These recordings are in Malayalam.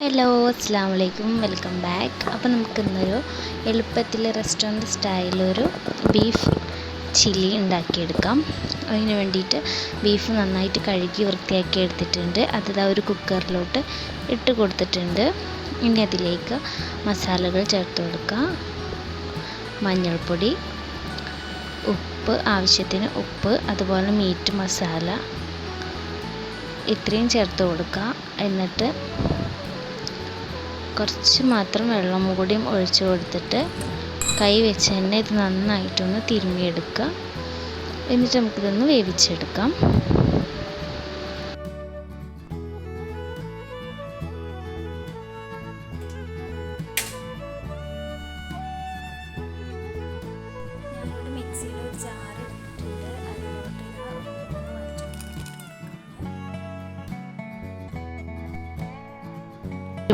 ഹലോ അസ്സാം വലൈക്കും വെൽക്കം ബാക്ക് അപ്പോൾ നമുക്ക് ഇന്നൊരു എളുപ്പത്തിൽ റെസ്റ്റോറന്റ് സ്റ്റൈലൊരു ബീഫ് ചില്ലി ഉണ്ടാക്കിയെടുക്കാം. അതിന് വേണ്ടിയിട്ട് ബീഫ് നന്നായിട്ട് കഴുകി വൃത്തിയാക്കി എടുത്തിട്ടുണ്ട്. അത് ഒരു കുക്കറിലോട്ട് ഇട്ട് കൊടുത്തിട്ടുണ്ട്. ഇനി അതിലേക്ക് മസാലകൾ ചേർത്ത് കൊടുക്കാം. മഞ്ഞൾപ്പൊടി ഉപ്പ് ആവശ്യത്തിന് ഉപ്പ് അതുപോലെ മീറ്റ് മസാല ഇത്രയും ചേർത്ത് കൊടുക്കുക എന്നിട്ട് കുറച്ച് മാത്രം വെള്ളം കൂടിയും ഒഴിച്ചു കൊടുത്തിട്ട് കൈ വെച്ച് തന്നെ ഇത് നന്നായിട്ടൊന്ന് തിരുമ്മിയെടുക്കുക. എന്നിട്ട് നമുക്കിതൊന്ന് വേവിച്ചെടുക്കാം.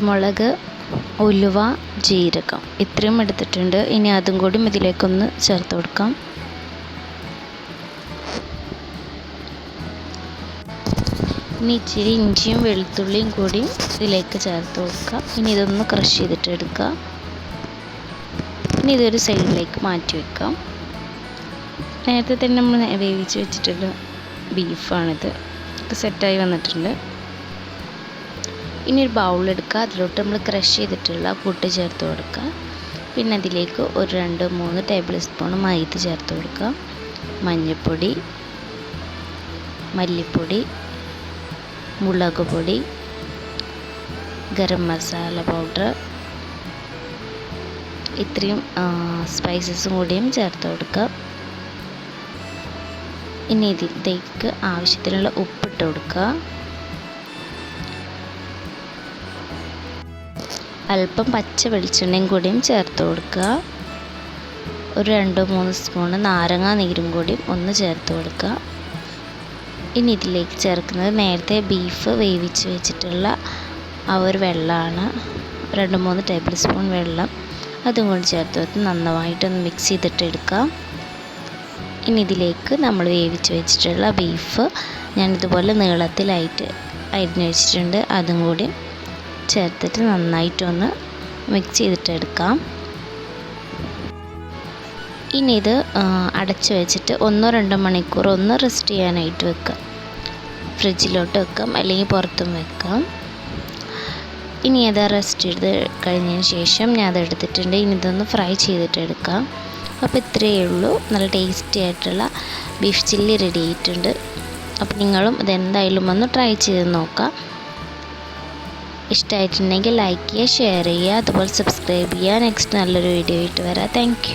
കുരുമുളക് ഉലുവ ജീരകം. ഇത്രയും എടുത്തിട്ടുണ്ട്. ഇനി അതും കൂടി ഇതിലേക്കൊന്ന് ചേർത്ത് കൊടുക്കാം. ഇനി ഇച്ചിരി ഇഞ്ചിയും വെളുത്തുള്ളിയും കൂടി ഇതിലേക്ക് ചേർത്ത് കൊടുക്കുക ഇനി ഇതൊന്ന് ക്രഷ് ചെയ്തിട്ട് എടുക്കുക ഇനി ഇതൊരു സൈഡിലേക്ക് മാറ്റി വെക്കാം. നേരത്തെ തന്നെ നമ്മൾ വേവിച്ച് വെച്ചിട്ടുള്ള ബീഫാണിത്. സെറ്റായി വന്നിട്ടുണ്ട്. ഇനി ഒരു ബൗൾ എടുക്കുക. അതിലോട്ട് നമ്മൾ ക്രഷ് ചെയ്തിട്ടുള്ള പുട്ട് ചേർത്ത് കൊടുക്കുക. പിന്നെ അതിലേക്ക് ഒരു രണ്ട് മൂന്ന് ടേബിൾ സ്പൂൺ മൈദ ചേർത്ത് കൊടുക്കുക. മഞ്ഞൾപ്പൊടി മല്ലിപ്പൊടി മുളക് പൊടി ഗരം മസാല പൗഡർ ഇത്രയും സ്പൈസസും കൂടിയും ചേർത്ത് കൊടുക്കുക. ഇനി ഇതിലേക്ക് ആവശ്യത്തിനുള്ള ഉപ്പിട്ട് കൊടുക്കുക. അല്പം പച്ച വെളിച്ചെണ്ണയും കൂടിയും ചേർത്ത് കൊടുക്കുക. ഒരു രണ്ടോ മൂന്ന് സ്പൂണ് നാരങ്ങ നീരും കൂടിയും ഒന്ന് ചേർത്ത് കൊടുക്കുക. ഇനി ഇതിലേക്ക് ചേർക്കുന്നത് നേരത്തെ ബീഫ് വേവിച്ച് വെച്ചിട്ടുള്ള ആ ഒരു വെള്ളമാണ്. രണ്ട് മൂന്ന് ടേബിൾ സ്പൂൺ വെള്ളം അതും കൂടി ചേർത്ത് കൊടുത്ത് നന്നായിട്ടൊന്ന് മിക്സ് ചെയ്തിട്ട് ഇനി ഇതിലേക്ക് നമ്മൾ വേവിച്ച് വെച്ചിട്ടുള്ള ബീഫ് ഞാനിതുപോലെ നീളത്തിലായിട്ട് അരിഞ്ഞ് വെച്ചിട്ടുണ്ട്. അതും കൂടി ചേർത്തിട്ട് നന്നായിട്ടൊന്ന് മിക്സ് ചെയ്തിട്ട് എടുക്കാം. ഇനി ഇത് അടച്ച് വെച്ചിട്ട് ഒന്നോ രണ്ടോ മണിക്കൂർ ഒന്ന് റെസ്റ്റ് ചെയ്യാനായിട്ട് വെക്കാം. ഫ്രിഡ്ജിലോട്ട് വെക്കാം അല്ലെങ്കിൽ പുറത്തും വെക്കാം. ഇനി അത് റെസ്റ്റ് ചെയ്ത് കഴിഞ്ഞതിന് ശേഷം ഞാൻ അത് എടുത്തിട്ടുണ്ട്. ഇനി ഇതൊന്ന് ഫ്രൈ ചെയ്തിട്ട് എടുക്കാം. അപ്പോൾ ഇത്രയേ ഉള്ളൂ. നല്ല ടേസ്റ്റി ആയിട്ടുള്ള ബീഫ് ചില്ലി റെഡി ആയിട്ടുണ്ട്. അപ്പോൾ നിങ്ങളും ഇതെന്തായാലും ഒന്ന് ട്രൈ ചെയ്ത് നോക്കാം. ഇഷ്ടമായിട്ടുണ്ടെങ്കിൽ ലൈക്ക് ചെയ്യുക ഷെയർ ചെയ്യുക അതുപോലെ സബ്സ്ക്രൈബ് ചെയ്യുക. നെക്സ്റ്റ് നല്ലൊരു വീഡിയോ ആയിട്ട് വരാം. താങ്ക്